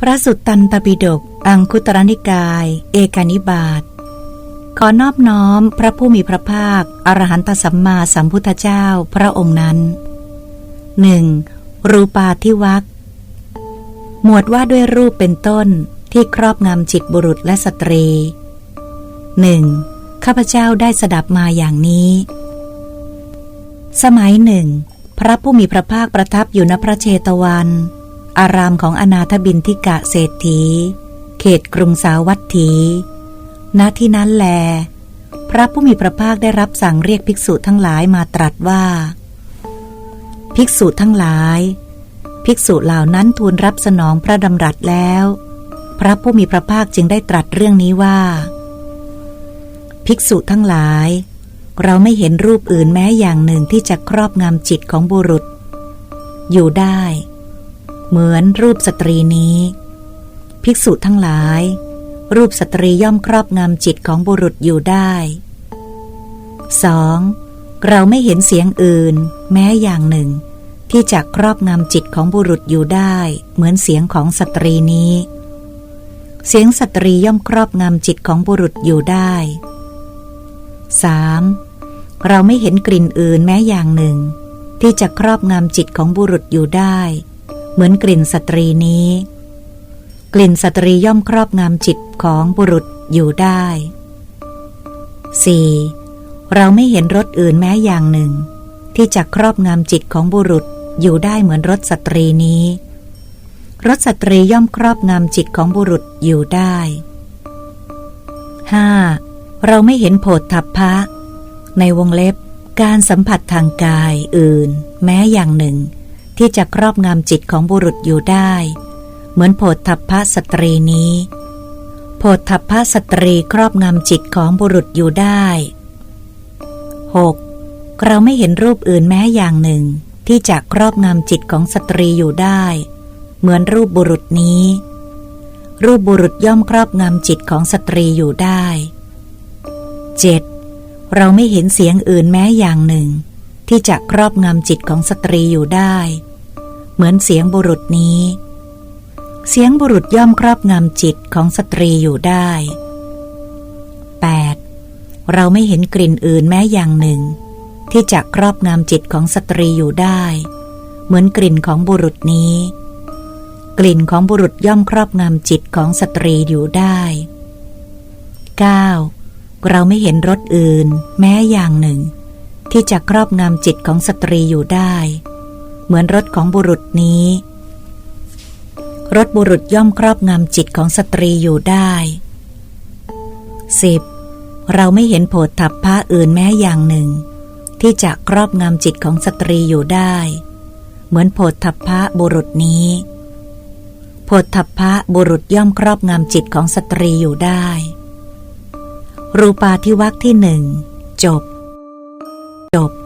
พระสุตตันตปิฎกอังคุตรนิกาย เอกานิบาตขอนอบน้อมพระผู้มีพระภาค อรหันตสัมมาสัมพุทธเจ้าพระองค์นั้นหนึ่งรูปาทิวักหมวดว่าด้วยรูปเป็นต้นที่ครอบงำจิตบุรุษและสตรีหนึ่งข้าพเจ้าได้สดับมาอย่างนี้ สมัยหนึ่ง พระผู้มีพระภาคประทับอยู่ณพระเชตวัน อารามของอนาถบินทิกะเศรษฐี เขตกรุงสาวัตถี ณ ที่นั้นแล พระผู้มีพระภาคได้รับสั่งเรียกภิกษุทั้งหลายมาตรัสว่า ภิกษุทั้งหลาย ภิกษุเหล่านั้นทูลรับสนองพระดำรัสแล้ว พระผู้มีพระภาคจึงได้ตรัสเรื่องนี้ว่า ภิกษุทั้งหลาย เราไม่เห็นรูปอื่นแม้อย่างหนึ่งที่จะครอบงำจิตของบุรุษ อยู่ได้ เหมือนรูปสตรีนี้ ภิกษุทั้งหลาย รูปสตรีย่อมครอบงำจิตของบุรุษอยู่ได้ 2. เราไม่เห็นเสียงอื่น แม้อย่างหนึ่ง ที่จะครอบงำจิตของบุรุษอยู่ได้ เหมือนเสียงของสตรีนี้ เสียงสตรีย่อมครอบงำจิตของบุรุษอยู่ได้ 3. เราไม่เห็นกลิ่นอื่นแม้อย่างหนึ่ง ที่จะครอบงำจิตของบุรุษอยู่ได้ เหมือนกลิ่นสตรีนี้ กลิ่นสตรีย่อมครอบงำจิตของบุรุษอยู่ได้ 4. เราไม่เห็นรสอื่นแม้อย่างหนึ่ง ที่จะครอบงำจิตของบุรุษอยู่ได้เหมือนรสสตรีนี้ รสสตรีย่อมครอบงำจิตของบุรุษอยู่ได้ 5. เราไม่เห็นโผฏฐัพพะ ในวงเล็บการสัมผัสทางกายอื่น แม้อย่างหนึ่ง ที่จะครอบงำจิตของบุรุษอยู่ได้ เหมือนโผฏฐัพพะสตรีนี้โผฏฐัพพะสตรีครอบงำจิตของบุรุษอยู่ได้ 6. เราไม่เห็นรูปอื่นแม้อย่างหนึ่ง ที่จะครอบงำจิตของสตรีอยู่ได้ เหมือนรูปบุรุษนี้ รูปบุรุษย่อมครอบงำจิตของสตรีอยู่ได้ 7. เราไม่เห็นเสียงอื่นแม้อย่างหนึ่ง ที่จะครอบงำจิตของสตรีอยู่ได้ เหมือนเสียงบุรุษนี้ เสียงบุรุษย่อมครอบงำจิตของสตรีอยู่ได้ 8. เราไม่เห็นกลิ่นอื่นแม้อย่างหนึ่ง ที่จะครอบงำจิตของสตรีอยู่ได้ เหมือนกลิ่นของบุรุษนี้ กลิ่นของบุรุษย่อมครอบงำจิตของสตรีอยู่ได้ 9. เราไม่เห็นรสอื่น แม้อย่างหนึ่ง ที่จะครอบงำจิตของสตรีอยู่ได้ เหมือนรสของบุรุษนี้รสบุรุษย่อมครอบงำจิตของสตรีอยู่ได้ 10. เราไม่เห็นโผฏฐัพพะอื่นแม้อย่างหนึ่ง ที่จะครอบงำจิตของสตรีอยู่ได้ เหมือนโผฏฐัพพะบุรุษนี้โผฏฐัพพะบุรุษย่อมครอบงำจิตของสตรีอยู่ได้ รูปาทิวักที่หนึ่งจบ จบ